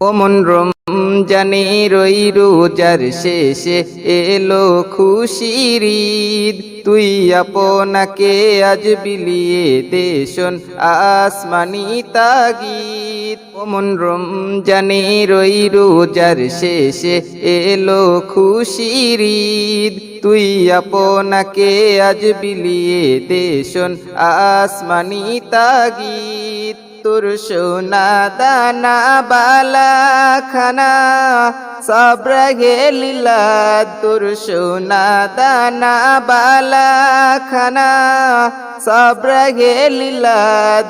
ওমন রম জানে রই রোজার শেষে এলো খুশির ঈদ। তুই আপনাকে আজ বিলিয়ে দেশন আসমানি তাগিদ। ওমন রম জানে রই রোজার শেষে এলো খুশির ঈদ। তুই আপনাকে আজ বিলিয়ে দেশন আসমানি তাগিদ। তোর সোনা, দানা, বালা, খানা, সব রহে লীলা। তোর সোনা, দানা, বালা, খানা, সব রহে লীলা।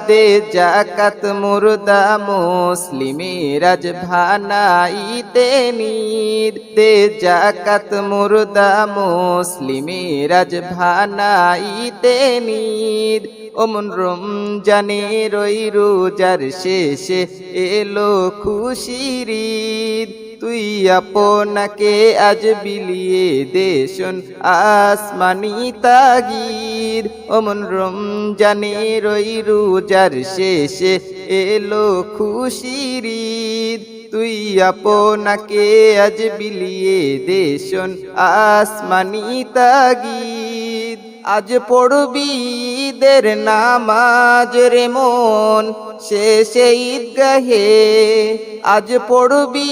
দে জাকাত মুর্দা মুসলিমের আজ ভানাইতে নিদ দে জাকাত মুর্দা মুসলিমের আজ ভানাইতে নিদ ওমন রমজানে রই রোজার শেষে এলো খুশির তুই আপনাকে আজ বিলিয়ে দেশন আসমানি তাগির ওমন রমজানে রই রোজার শেষে এলো খুশির তুই আপনাকে আজ বিলিয়ে দেশন আসমানি তাগিদ। আজ পড়বি ঈদের নামাজ রে মন শেষে ঈদগাহে। আজ পড়বি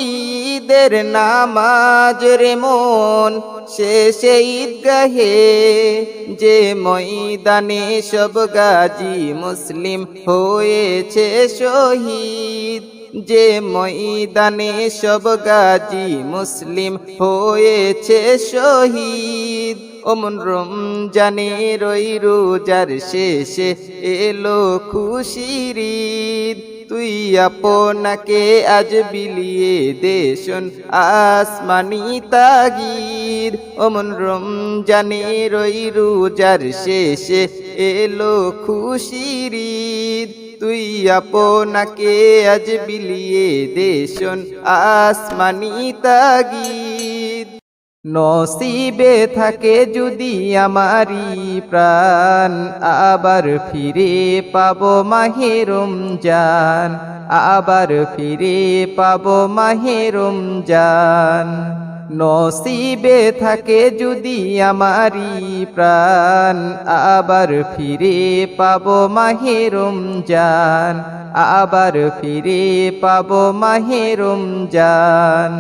ঈদের নামাজ রে মন শেষে ঈদগাহে। যে ময়দানে সব গাজী মুসলিম হয়েছে শহীদ। যে ময়দানে সব গাজী মুসলিম হয়েছে শহীদ। ওমন রমজানে রই রোজার শেষে এলো খুশির তুই আপনাকে আজ বিলিয়ে দেশন আসমানি তাগির ওমন রমজানে রই রোজার শেষে এলো খুশির তুই আপনাকে আজ বিলিয়ে দেশন আসমানি তাগিদ। নসিবে থাকে যদি আমারি প্রাণ, আবার ফিরে পাবো মাহেরম জান আবার ফিরে পাবো মাহেরম জান নসিবে থাকে যদি আমারি প্রাণ, আবার ফিরে পাব মাহেরম যান আবার ফিরে পাব মাহেরম জান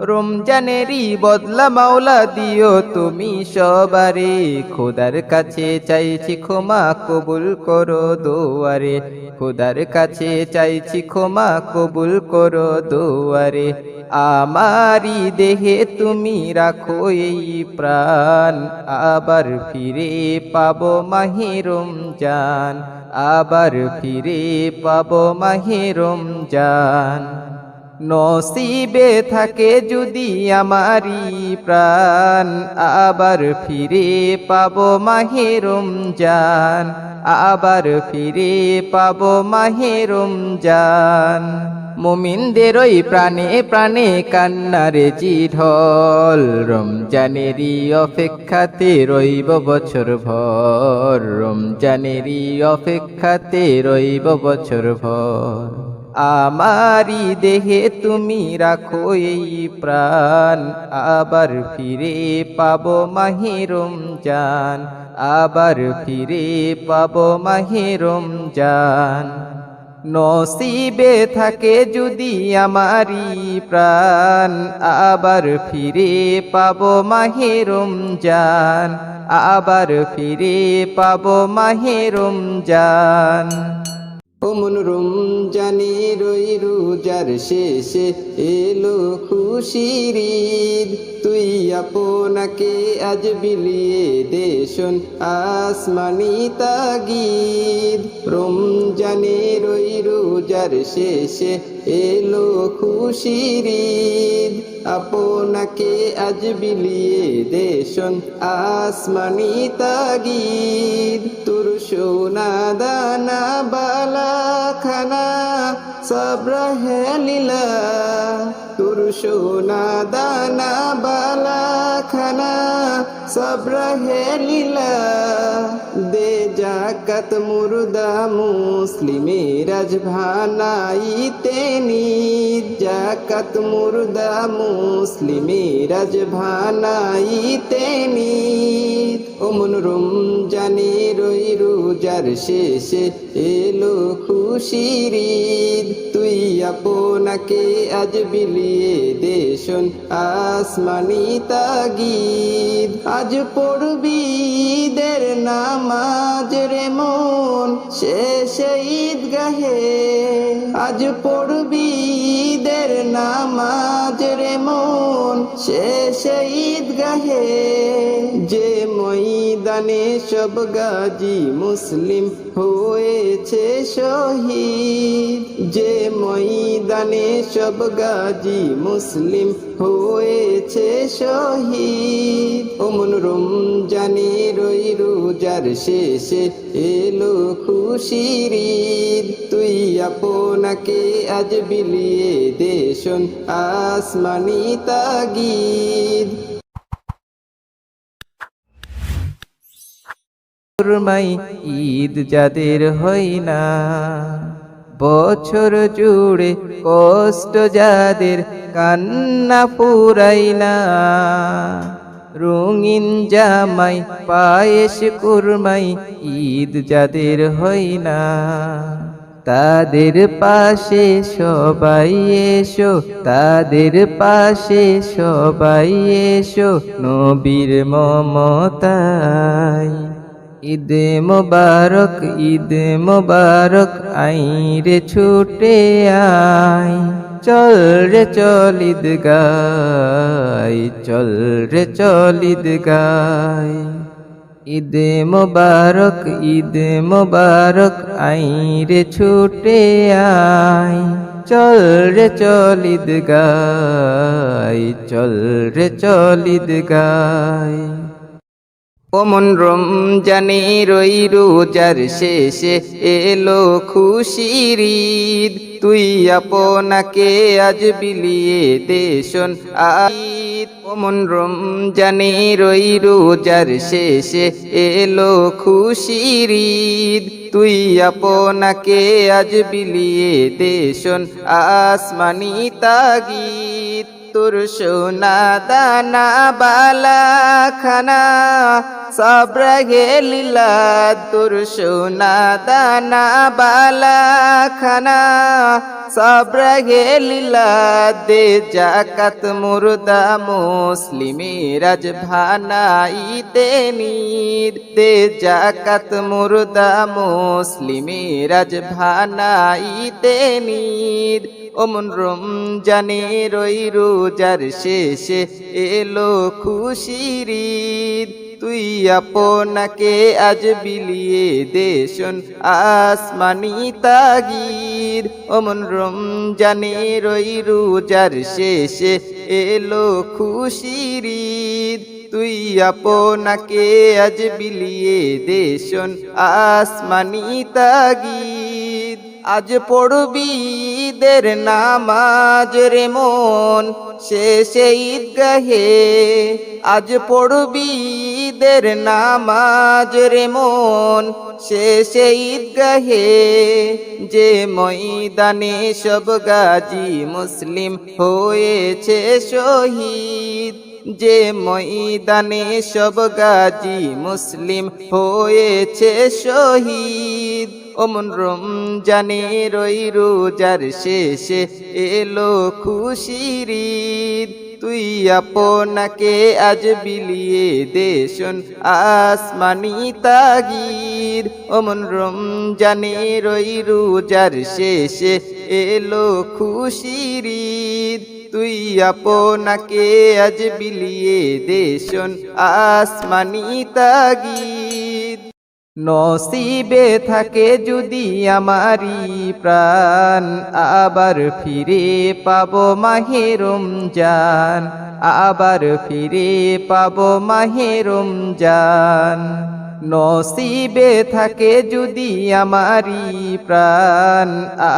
রমজানেরই বদলা মাওলা দিও তুমি সবারে। খোদার কাছে চাইছি ক্ষমা কবুল করো দোয়ারে। খোদার কাছে চাইছি ক্ষমা কবুল করো দোয়ারে। আমারি দেহে তুমি রাখো এই প্রাণ। আবার ফিরে পাবো মাহিরম জান আবার ফিরে পাবো মাহিরম জান নসিবে থাকে যদি আমারি প্রাণ, আবার ফিরে পাবো মাহেরম জান আবার ফিরে পাবো মাহেরম জান মুমিনদের ওই প্রাণে প্রাণে কান্নারে জিঢল রমজানেরই অপেক্ষাতে রইব বছর ভর, রমজানেরই অপেক্ষাতে রইব বছর ভর। আমারি দেহে তুমি রাখো এই প্রাণ। আবার ফিরে পাবো মাহিরম জান আবার ফিরে পাবো মাহিরম জান নসিবে থাকে যদি আমারি প্রাণ। আবার ফিরে পাবো মাহেরম জান আবার ফিরে পাবো মাহেরম জান ওমন রমজানে রই রোজার শেষে এলো খুশির তুই আপনাকে আজ বিলিয়ে দেশন আসমানি তাগিদ। রমজানে রই রোজার শেষে এলো খুশির আপনাকে আজ বিলিয়ে দেশন আসমানি তাগিদ। তোর সোনা দানা বালা খানা সব রহে লীলা তোর সোনা দানা বালা খানা সব রহে লীলা। দে জাকাত মুর্দা মুসলিমের রাজ ভানাইতে নিদ ঈদ জাকাত মুর্দা মুসলিমের আজ ভানাইতে নিদ ওমন রমজানে রই রোজার শেষে এলো খুশির তুই আপনাকে আজ বিলিয়ে দেশন আসমানি তাগিদ। আজ পড়বি দের নামাজ রে মন শেষ ঈদ গাহে আজ পড়বি দের নামাজ রে মন শেষ ঈদ গাহে যে ময়দানে সব গাজী মুসলিম হয়েছে শহীদ। যে ময়দানে সব গাজী মুসলিম হয়েছে শহীদ। ওমন রমজানে রই রোজার শেষে এলো খুশির তুই আপনাকে আজ বিলিয়ে দেশন আসমানি তাগিদ। কুরমাই ঈদ যাদের হয় না, বছর জুড়ে কষ্ট যাদের কান্না ফুরাই না। রঙিন জামাই, পায়েস কুরমাই ঈদ যাদের হয় না, তাদের পাশে সবাই এসো, তাদের পাশে সবাই এসো নবীর মমতায়। ঈদ মোবারক ঈদ মোবারক, আইরে ছুটে আয়। চল রে চল ঈদ গাই চল রে চল ঈদ গাই ঈদ মোবারক ঈদ মোবারক, আইরে ছুটে আয়। চল রে চল ঈদ গাই চল রে চল ঈদ গাই ওমন রমজানে রই রোজার শেষে এলো খুশির ঈদ। তুই আপনাকে আজ বিলিয়ে দেশন ঈদ ওমন রমজানে রই রোজার শেষে এলো খুশির ঈদ। তুই আপনাকে আজ বিলিয়ে দেশন আসমানি তাগিদ। তোর সোনা, দানা, বালা, খানা, সব রে লীলা। তোর সোনা, দানা, বালা, খানা, সব রে লীলা। দে জাকাত মুর্দা মুসলিমের আজ ভানাইতে নিদ দে জাকাত মুর্দা মুসলিমের আজ ভানাইতে নিদ ওমন রমজানে রই রোজার শেষে এলো খুশির তুই আপনাকে আজ বিলিয়ে দেশন আসমানি তাগির ওমন রমজানে রই রোজার শেষে এলো খুশির তুই আপনাকে আজ বিলিয়ে দেশন আসমানি তাগিদ। আজ পড়বি ঈদের নামাজ রে মন শেষে ঈদগাহে। আজ পড়বি ঈদের নামাজ রে মন শেষে ঈদগাহে। যে ময়দানে সব গাজী মুসলিম হয়েছে শহীদ। যে ময়দানে সব গাজী মুসলিম হয়েছে শহীদ। ওমন রমজানে রই রোজার শেষে এলো খুশির তুই আপনাকে আজ বিলিয়ে দে দেশন আসমানি তাগির ওমন রমজানে রই রোজার শেষে এলো খুশির তুই আপনাকে আজ বিলিয়ে দেশন আসমানি তাগিদ। নসিবে থাকে যদি আমারি প্রাণ, আবার ফিরে পাবো মাহেরম জান আবার ফিরে পাবো মাহেরম জান নসিবে থাকে যদি আমারি প্রাণ,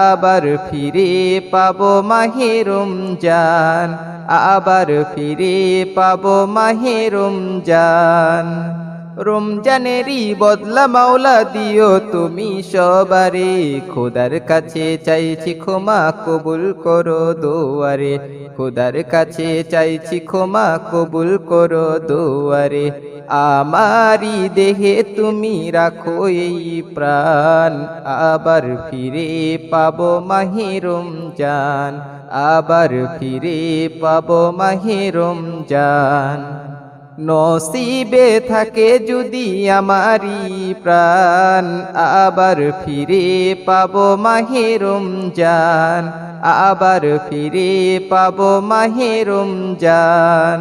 আবার ফিরে পাব মাহেরম যান আবার ফিরে পাব মাহেরম জান রমজানেরই বদলা মাওলা দিও তুমি সবারে। খোদার কাছে চাইছি ক্ষমা কবুল করো দোয়ারে। খোদার কাছে চাইছি ক্ষমা কবুল করো দোয়ারে। আমারি দেহে তুমি রাখো এই প্রাণ। আবার ফিরে পাবো মাহিরম জান আবার ফিরে পাবো মাহিরম জান নসিবে থাকে যদি আমারি প্রাণ, আবার ফিরে পাবো মাহেরম জান আবার ফিরে পাবো মাহেরম জান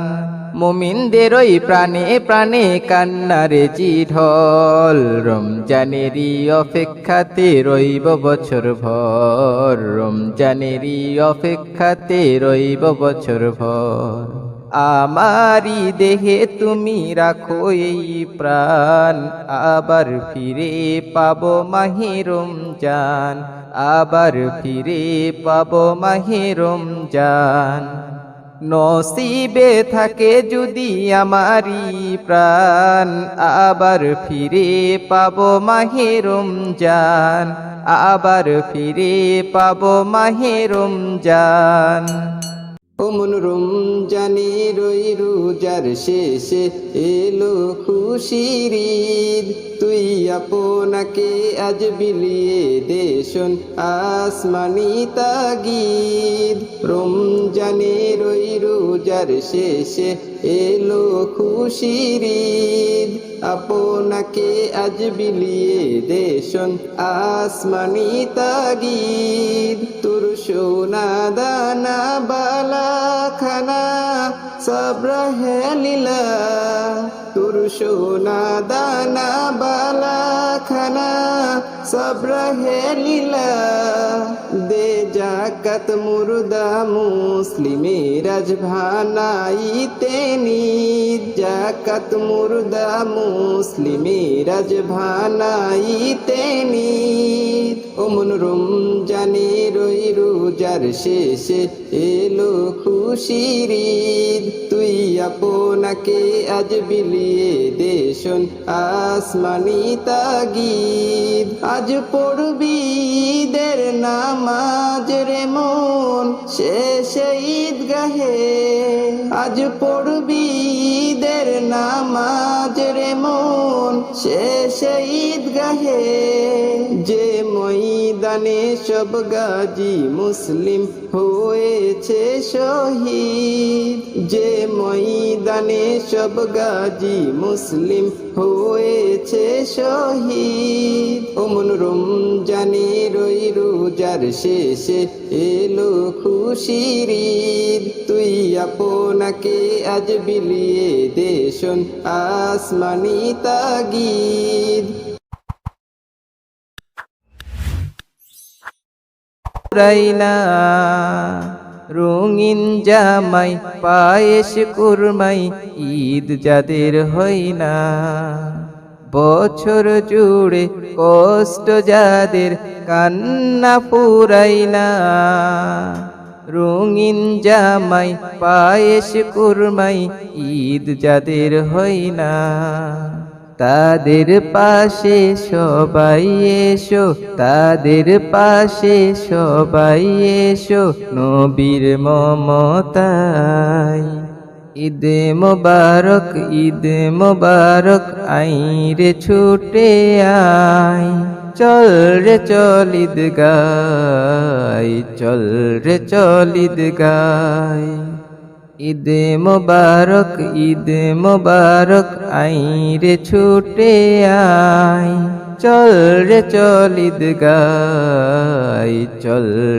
মুমিনদের ওই প্রাণে প্রাণে কান্নারে চিঢল রমজানেরই অপেক্ষাতে রইব বছর ভর, রমজানেরই অপেক্ষাতে রইব বছর ভর। আমারি দেহে তুমি রাখো এই প্রাণ, আবার ফিরে পাবো মাহিরম জান আবার ফিরে পাবো মাহিরম জান নসিবে থাকে যদি আমারি প্রাণ, আবার ফিরে পাবো মাহেরম জান আবার ফিরে পাবো মাহেরম জান ও মনোরম জানি রই রোজার শেষে এলো খুশির তুই আপনাকে আজ বিলিয়ে দেশন আসমানি তাগিদ। রমজানে রই রোজার শেষে এলো খুশির ঈদ। আপনাকে আজ বিলিয়ে দেশন আসমানি তাগিদ। তোর সোনা দানা বালা খানা সব রহে লীলা তোর সোনা দানা বালা খানা সব রহে লীলা দে জাকাত মুর্দা মুসলিমের রাজভানাইতে নিদ জাকাত মুর্দা মুসলিমের রাজভানাইতে নিদ ও মনোরম জানে রই রোজার শেষে এলো খুশির তুই আপনাকে আজ বিলিয়ে দেশন আসমানি তাগিদ। আজ পড়বি ঈদের নামাজ রে মন শেষে ঈদগাহে। আজ পড়বি ঈদের নামাজ রে মন শেষে ঈদগাহে। ময়দানে সব গাজী মুসলিম হয়েছে শহীদ। যে ময়দানে সব গাজী মুসলিম হয়েছে শহীদ। ও মনোরম জানে রই রোজার শেষে এলো খুশির তুই আপনাকে আজ বিলিয়ে দেশন আসমানি তাগিদ। রাইনা রঙিন জামাই, পায়েস কুরমাই, ঈদ যাদের হয় না। বছর জুড়ে কষ্ট যাদের, কান্না ফুরাই না রঙিন জামাই, পায়েস কুরমাই, ঈদ যাদের হয় না। তাদের পাশে সবাই এসো, তাদের পাশে সবাই এসো নবীর মমতায়। ঈদ মোবারক ঈদ মোবারক, আইরে ছুটে আয়। চল রে চল ঈদ চল রে চল ঈদ গাই ঈদ মোবারক ঈদ মোবারক আই রে ছুটে আয়। চল রে চল ঈদ গাই চল